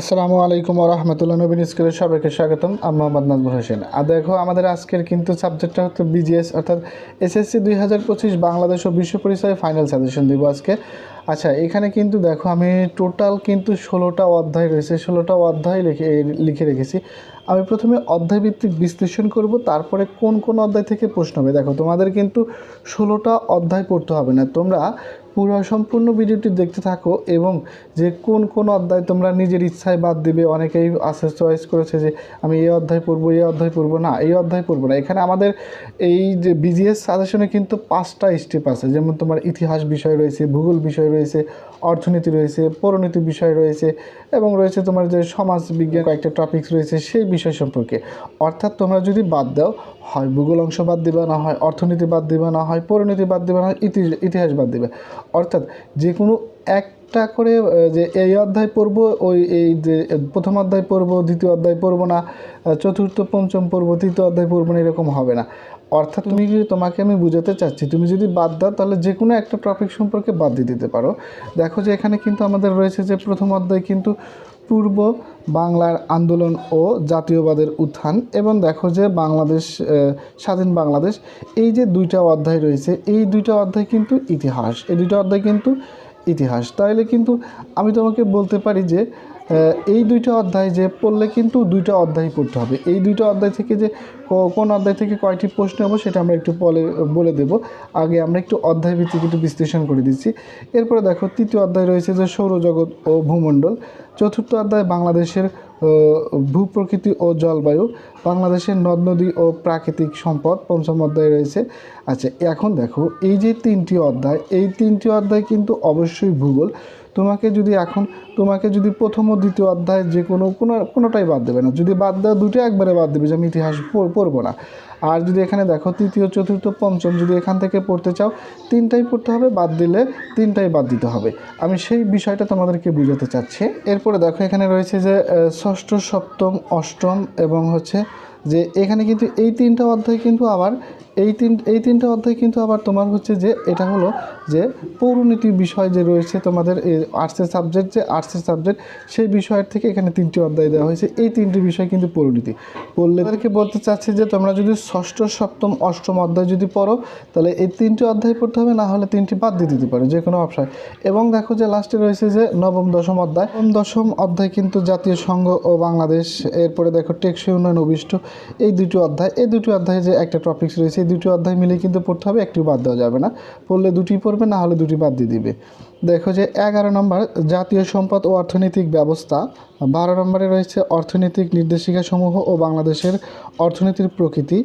আসসালামু আলাইকুম রহমতুল্লাহ নবীন স্কুলের সবাইকে স্বাগতম। আমি মোহাম্মদ নাজমুল হোসেন। আর দেখো, আমাদের আজকের কিন্তু সাবজেক্টটা হচ্ছে বিজিএস অর্থাৎ এসএসসি দুই হাজার পঁচিশ বাংলাদেশ ও বিশ্ব পরিচয় ফাইনাল সাজেশন দিব আজকে। আচ্ছা এখানে কিন্তু দেখো, আমি টোটাল কিন্তু ষোলোটা অধ্যায় রয়েছে, ষোলোটা অধ্যায় লিখে লিখে রেখেছি। আমি প্রথমে অধ্যায়ভিত্তিক বিশ্লেষণ করব, তারপরে কোন কোন অধ্যায় থেকে প্রশ্ন হবে। দেখো, তোমাদের কিন্তু ষোলোটা অধ্যায় পড়তে হবে না। তোমরা পুরো সম্পূর্ণ ভিডিওটি দেখতে থাকো এবং যে কোন কোন অধ্যায় তোমরা নিজের ইচ্ছায় বাদ দিবে, অনেকেই আছে চয়েস করেছে যে আমি এই অধ্যায় পড়ব, এই অধ্যায় পড়ব, না, এই অধ্যায় পড়ব না। এখানে আমাদের এই যে বিজিএস সাজেশনে কিন্তু পাঁচটা স্টেপ আছে। যেমন তোমার ইতিহাস বিষয় রয়েছে, ভূগোল বিষয় রয়েছে, অর্থনীতি রয়েছে, পরিণতি বিষয় রয়েছে, এবং রয়েছে তোমার যে সমাজ বিজ্ঞান কয়েকটা টপিকস রয়েছে সেই বিষয় সম্পর্কে। অর্থাৎ তোমরা যদি বাদ দাও, হয় ভূগোল অংশ বাদ দিবে, না হয় অর্থনীতি বাদ দিবে, না হয় পরিণতি বাদ দিবে, না হয় ইতিহাস বাদ দিবে। অর্থাৎ যে কোনো একটা করে যে এই অধ্যায় পড়ব, ওই এই যে প্রথম অধ্যায় পড়ব, দ্বিতীয় অধ্যায় পড়ব না চতুর্থ, পঞ্চম পর্ব তৃতীয় অধ্যায় পড়ব না, এরকম হবে না। অর্থাৎ তুমি তোমাকে আমি বুঝাতে চাচ্ছি, তুমি যদি বাদ দাও, তাহলে যে কোনো একটা টপিক সম্পর্কে বাদ দিয়ে দিতে পারো। দেখো যে এখানে কিন্তু আমাদের রয়েছে যে প্রথম অধ্যায় কিন্তু পূর্ব বাংলার আন্দোলন ও জাতীয়বাদের উত্থান এবং দেখো যে বাংলাদেশ স্বাধীন বাংলাদেশ, এই যে দুইটা অধ্যায় রয়েছে, এই দুইটা অধ্যায় কিন্তু ইতিহাস, এই দুইটা অধ্যায় কিন্তু ইতিহাস। তাহলে কিন্তু আমি তোমাকে বলতে পারি যে এই দুইটা অধ্যায় যে পড়লে কিন্তু দুইটা অধ্যায় পড়তে হবে। এই দুইটা অধ্যায় থেকে যে কোন অধ্যায় থেকে কয়টি প্রশ্ন হবে সেটা আমরা একটু বলে বলে দেব। আগে আমরা একটু অধ্যায় ভিত্তিক একটু বিশ্লেষণ করে দিচ্ছি। এরপরে দেখো, তৃতীয় অধ্যায় রয়েছে যে সৌরজগৎ ও ভূমণ্ডল। চতুর্থ অধ্যায় বাংলাদেশের ভূপ্রকৃতি ও জলবায়ু, বাংলাদেশের নদ নদী ও প্রাকৃতিক সম্পদ, পঞ্চম অধ্যায় রয়েছে। আচ্ছা এখন দেখো, এই যে তিনটি অধ্যায়, এই তিনটি অধ্যায় কিন্তু অবশ্যই ভূগোল। তোমাকে যদি এখন, তোমাকে যদি প্রথম ও দ্বিতীয় অধ্যায় যে কোনো কোনো, কোনোটাই বাদ দেবে না। যদি বাদ দেওয়া দুটো একবারে বাদ দেবে যে আমি ইতিহাস পড়- পড়ব না। আর যদি এখানে দেখো তৃতীয়, চতুর্থ, পঞ্চম যদি এখান থেকে পড়তে চাও, তিনটাই পড়তে হবে, বাদ দিলে তিনটাই বাদ দিতে হবে। আমি সেই বিষয়টা তোমাদেরকে বুঝাতে চাচ্ছি। এরপরে দেখো এখানে রয়েছে যে ষষ্ঠ, সপ্তম, অষ্টম এবং হচ্ছে যে এখানে কিন্তু এই তিনটা অধ্যায় কিন্তু আবার এই তিন, এই তিনটা অধ্যায় কিন্তু আবার তোমার হচ্ছে যে এটা হলো যে পৌরনীতি বিষয় যে রয়েছে তোমাদের এই আর্টসের সাবজেক্ট যে আর্টসের সাবজেক্ট সেই বিষয়ের থেকে এখানে তিনটি অধ্যায় দেওয়া হয়েছে। এই তিনটি বিষয় কিন্তু পৌরনীতি। পড়লে তাদেরকে বলতে চাচ্ছি যে তোমরা যদি ষষ্ঠ, সপ্তম, অষ্টম অধ্যায় যদি পড়ো, তাহলে এই তিনটি অধ্যায় পড়তে হবে, না হলে তিনটি বাদ দিয়ে দিতে পারো যে কোনো অপশায় এবং দেখো যে লাস্টে রয়েছে যে নবম, দশম অধ্যায়। নবম, দশম অধ্যায় কিন্তু জাতীয় সংঘ ও বাংলাদেশ, এরপরে দেখো টেকসই উন্নয়ন অভিষ্ট, এই দুটি অধ্যায়। এই দুটি অধ্যায়ে যে একটা টপিক্স রয়েছে এই দুটি অধ্যায় মিলে কিন্তু পড়তে হবে, একটিও বাদ দেওয়া যাবে না। পড়লে দুটি পড়বে, না হলে দুটি বাদ দিয়ে দিবে। দেখো যে এগারো নম্বর, জাতীয় সম্পদ ও অর্থনৈতিক ব্যবস্থা। বারো নম্বরে রয়েছে অর্থনৈতিক নির্দেশিকা সমূহ ও বাংলাদেশের অর্থনীতির প্রকৃতি।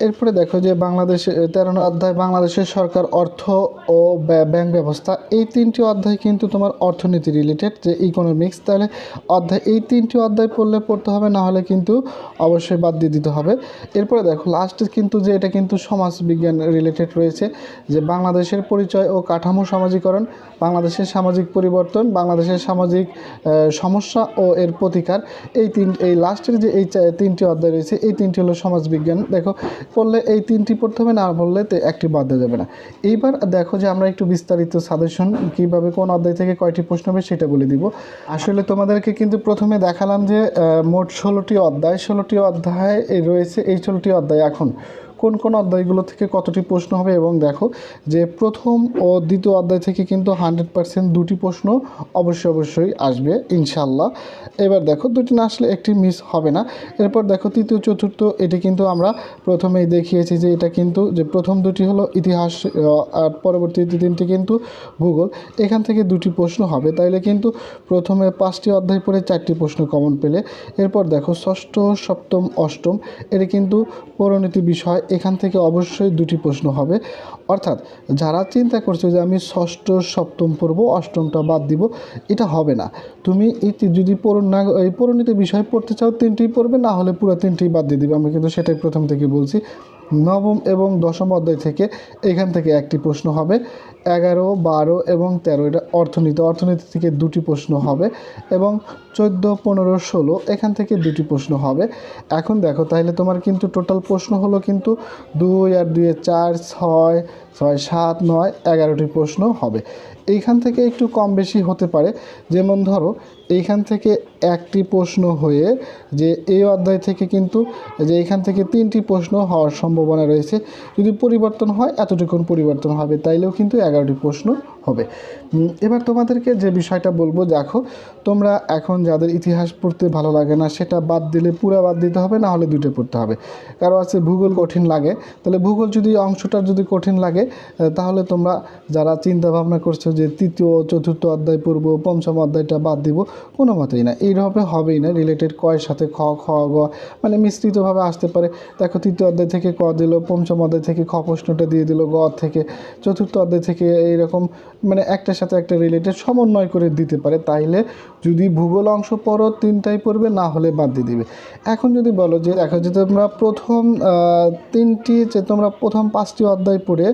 এরপরে দেখো যে বাংলাদেশ তেরো অধ্যায়, বাংলাদেশের সরকার অর্থ ও ব্যা- ব্যাংক ব্যবস্থা। এই তিনটি অধ্যায় কিন্তু তোমার অর্থনীতি রিলেটেড যে ইকোনমিক্স তাহলে অধ্যায়, এই তিনটি অধ্যায় পড়লে পড়তে হবে, না হলে কিন্তু অবশ্যই বাদ দিয়ে দিতে হবে। এরপরে দেখো লাস্টে কিন্তু যে এটা কিন্তু সমাজ বিজ্ঞান রিলেটেড রয়েছে, যে বাংলাদেশের পরিচয় ও কাঠামো সামাজিকরণ, বাংলাদেশের সামাজিক পরিবর্তন, বাংলাদেশের সামাজিক সমস্যা ও এর প্রতিকার। এই তিন, এই লাস্টের যে এই তিনটি অধ্যায় রয়েছে, এই তিনটি হলো সমাজবিজ্ঞান। দেখো পড়লে এই তিনটি পড়তে হবে, না বললে একটি বাদ দেওয়া যাবে না। এইবার দেখো যে আমরা একটু বিস্তারিত সাজেশন কীভাবে কোন অধ্যায় থেকে কয়টি প্রশ্ন হবে সেটা বলে দিব। আসলে তোমাদেরকে কিন্তু প্রথমে দেখালাম যে মোট ষোলোটি অধ্যায় ষোলোটি অধ্যায় রয়েছে, এই ষোলোটি অধ্যায় এখন কোন কোন অধ্যায়গুলো থেকে কতটি প্রশ্ন হবে এবং দেখো যে প্রথম ও দ্বিতীয় অধ্যায় থেকে কিন্তু হান্ড্রেড পার্সেন্ট দুটি প্রশ্ন অবশ্যই অবশ্যই আসবে ইনশাল্লাহ এবার দেখো দুটি না আসলে একটি মিস হবে না। এরপর দেখো তৃতীয়, চতুর্থ, এটি কিন্তু আমরা প্রথমেই দেখিয়েছি যে এটা কিন্তু যে প্রথম দুটি হলো ইতিহাস আর পরবর্তী তিনটি কিন্তু ভূগোল। এখান থেকে দুটি প্রশ্ন হবে, তাইলে কিন্তু প্রথমে পাঁচটি অধ্যায় পড়ে চারটি প্রশ্ন কমন পেলে। এরপর দেখো ষষ্ঠ, সপ্তম, অষ্টম, এটি কিন্তু পরিণতি বিষয় এখান থেকে অবশ্যই দুটি প্রশ্ন হবে। অর্থাৎ, যারা চিন্তা করছে যে আমি ষষ্ঠ, সপ্তম পড়ব, অষ্টমটা বাদ দিব, এটা হবে না। তুমি এই যদি পূরণ না, এই পরিণতি বিষয় পড়তে চাও তিনটি পড়বে, না হলে পুরো তিনটি বাদ দিয়ে দিবে। আমি কিন্তু সেটাই প্রথম থেকে বলছি। নবম এবং দশম অধ্যায় থেকে এখান থেকে একটি প্রশ্ন হবে। এগারো, বারো এবং তেরো, এটা অর্থনীতি। অর্থনীতি থেকে দুটি প্রশ্ন হবে। এবং চোদ্দ, পনেরো, ষোলো, এখান থেকে দুটি প্রশ্ন হবে। এখন দেখো তাহলে তোমার কিন্তু টোটাল প্রশ্ন হলো কিন্তু দুই আর দুয়ে চার, ছয় ছয়, সাত, নয়, এগারোটি প্রশ্ন হবে। এইখান থেকে একটু কম বেশি হতে পারে। যেমন ধরো, এইখান থেকে একটি প্রশ্ন হয়ে যে এই অধ্যায় থেকে কিন্তু যে এইখান থেকে তিনটি প্রশ্ন হওয়ার সম্ভাবনা রয়েছে। যদি পরিবর্তন হয়, এতটুকুন পরিবর্তন হবে, তাইলেও কিন্তু এগারোটি প্রশ্ন হবে। এবার তোমাদেরকে যে বিষয়টা বলব, দেখো, তোমরা এখন যাদের ইতিহাস পড়তে ভালো লাগে না, সেটা বাদ দিলে পুরো বাদ দিতে হবে, না হলে দুটো পড়তে হবে। কারও আছে ভূগোল কঠিন লাগে, তাহলে ভূগোল যদি, অংশটা যদি কঠিন লাগে তাহলে তোমরা যারা চিন্তা ভাবনা করছ যে তৃতীয়, চতুর্থ অধ্যায় পূর্ব পঞ্চম অধ্যায়টা বাদ দিব, কোনো মতেই না। এইভাবে হবেই না রিলেটেড কয়ের সাথে খ খ, গ মানে মিশ্রিতভাবে আসতে পারে। দেখো, তৃতীয় অধ্যায় থেকে ক দিল, পঞ্চম অধ্যায় থেকে খ প্রশ্নটা দিয়ে দিল, গ থেকে চতুর্থ অধ্যায় থেকে এইরকম মানে একটার সাথে একটা রিলেটেড সমন্বয় করে দিতে পারে, তাইলে যদি ভূগোল অংশ পড়ো, তিনটাই পড়বে, না হলে বাদ দিয়ে দিবে। এখন যদি বলো যে, দেখো যে তোমরা প্রথম তিনটি, যে তোমরা প্রথম পাঁচটি অধ্যায় পড়ে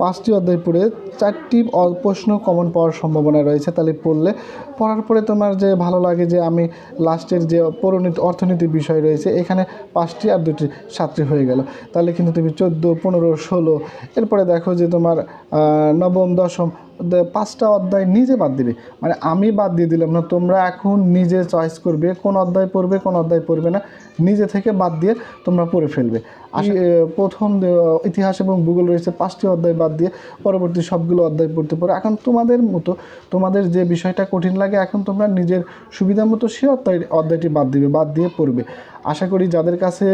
পাঁচটি অধ্যায় পড়ে চারটি প্রশ্ন কমন পাওয়ার সম্ভাবনা রয়েছে, তাহলে পড়লে, পড়ার পরে তোমার যে ভালো লাগে যে আমি লাস্টের যে পরিণতি অর্থনীতির বিষয় রয়েছে, এখানে পাঁচটি আর দুটি সাতটি হয়ে গেল। তাহলে কিন্তু তুমি চোদ্দ, পনেরো, ষোলো, এরপরে দেখো যে তোমার নবম, দশম পাঁচটা অধ্যায় নিজে বাদ দিবে। মানে আমি বাদ দিয়ে দিলাম না তোমরা এখন নিজে চয়েস করবে কোন অধ্যায় পড়বে কোন অধ্যায় পড়বে না নিজে থেকে বাদ দিয়ে তোমরা পড়ে ফেলবে। এ, প্রথম ইতিহাস এবং ভূগোল রয়েছে পাঁচটি অধ্যায় বাদ দিয়ে পরবর্তী সবগুলো অধ্যায় পড়তে পারো এখন তোমাদের মতো তোমাদের যে বিষয়টা কঠিন লাগে এখন তোমরা নিজের সুবিধা মতো সে অধ্যায় অধ্যায়টি বাদ দিবে বাদ দিয়ে পড়বে। আশা করি যাদের কাছে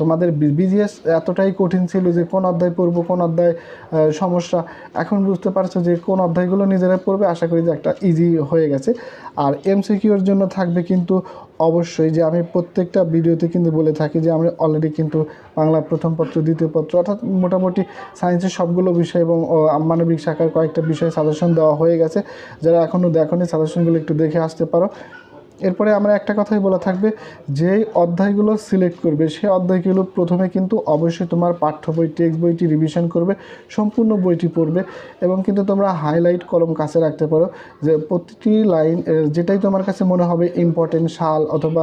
তোমাদের বিজিএস এতটাই কঠিন ছিল যে কোন অধ্যায় পড়ব, কোন অধ্যায় সমস্যা, এখন বুঝতে পারছ যে কোন অধ্যায়গুলো নিজেরা পড়বে, আশা করি যে একটা ইজি হয়ে গেছে। আর এমসিকিউর জন্য থাকবে কিন্তু অবশ্যই যে আমি প্রত্যেকটা ভিডিওতে কিন্তু বলে থাকি যে আমি অলরেডি কিন্তু বাংলা প্রথম পত্র, দ্বিতীয় পত্র, অর্থাৎ মোটামুটি সায়েন্সের সবগুলো বিষয় এবং মানবিক শাখার কয়েকটা বিষয় সাজেশন দেওয়া হয়ে গেছে। যারা এখনও দেখোনি সাজেশনগুলো একটু দেখে আসতে পারো। এরপরে আমরা একটা কথাই বলা থাকবে, যেই অধ্যায়গুলো সিলেক্ট করবে, সেই অধ্যায়গুলো প্রথমে কিন্তু অবশ্যই তোমার পাঠ্য বই টেক্সট বইটি রিভিশন করবে, সম্পূর্ণ বইটি পড়বে এবং কিন্তু তোমরা হাইলাইট কলম কাছে রাখতে পারো যে প্রতিটি লাইন যেটাই তোমার কাছে মনে হবে ইম্পর্টেন্ট সাল অথবা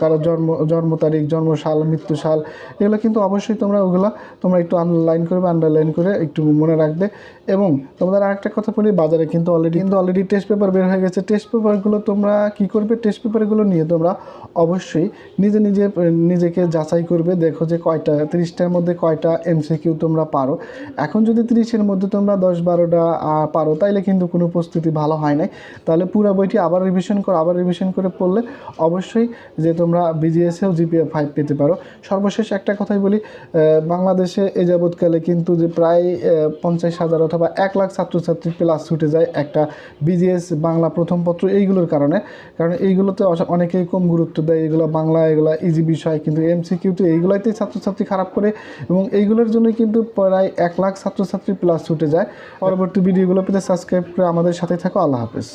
কারও জন্ম জন্ম তারিখ জন্ম সাল মৃত্যু সাল এগুলো কিন্তু অবশ্যই তোমরা ওগুলো তোমরা একটু আন্ডারলাইন করবে আন্ডারলাইন করে একটু মনে রাখবে এবং তোমাদের আরেকটা কথা বলি, বাজারে কিন্তু অলরেডি কিন্তু অলরেডি টেস্ট পেপার বের হয়ে গেছে। টেস্ট পেপারগুলো তোমরা কি করবে? টেস্ট পেপারগুলো নিয়ে তোমরা অবশ্যই নিজে নিজে, নিজেকে যাচাই করবে। দেখো যে কয়টা, তিরিশটার মধ্যে কয়টা এমসিকিউ তোমরা পারো। এখন যদি তিরিশের মধ্যে তোমরা দশ বারোটা পারো, তাইলে কিন্তু কোনো প্রস্তুতি ভালো হয় নাই। তাহলে পুরো বইটি আবার রিভিশন করো, আবার রিভিশন করে পড়লে অবশ্যই যে তোমরা বিজিএসেও জিপিএ ফাইভ পেতে পারো। সর্বশেষ একটা কথাই বলি বাংলাদেশে এ যাবৎকালে কিন্তু যে প্রায় পঞ্চাশ হাজার অথবা এক লাখ ছাত্রছাত্রী প্লাস ছুটে যায় একটা বিজিএস বাংলা প্রথম পত্র এইগুলোর কারণে। কারণ এইগুলোতে অনেকেই কম গুরুত্ব দেয়। এগুলো বাংলা, এগুলো ইজি বিষয়, কিন্তু এমসিকিউতে এইগুলোতেই ছাত্রছাত্রী খারাপ করে এবং এইগুলোর জন্য কিন্তু প্রায় এক লাখ ছাত্রছাত্রী প্লাস ছুটে যায়। পরবর্তী ভিডিওগুলো পেতে সাবস্ক্রাইব করে আমাদের সাথে থাকো। আল্লাহ হাফেজ।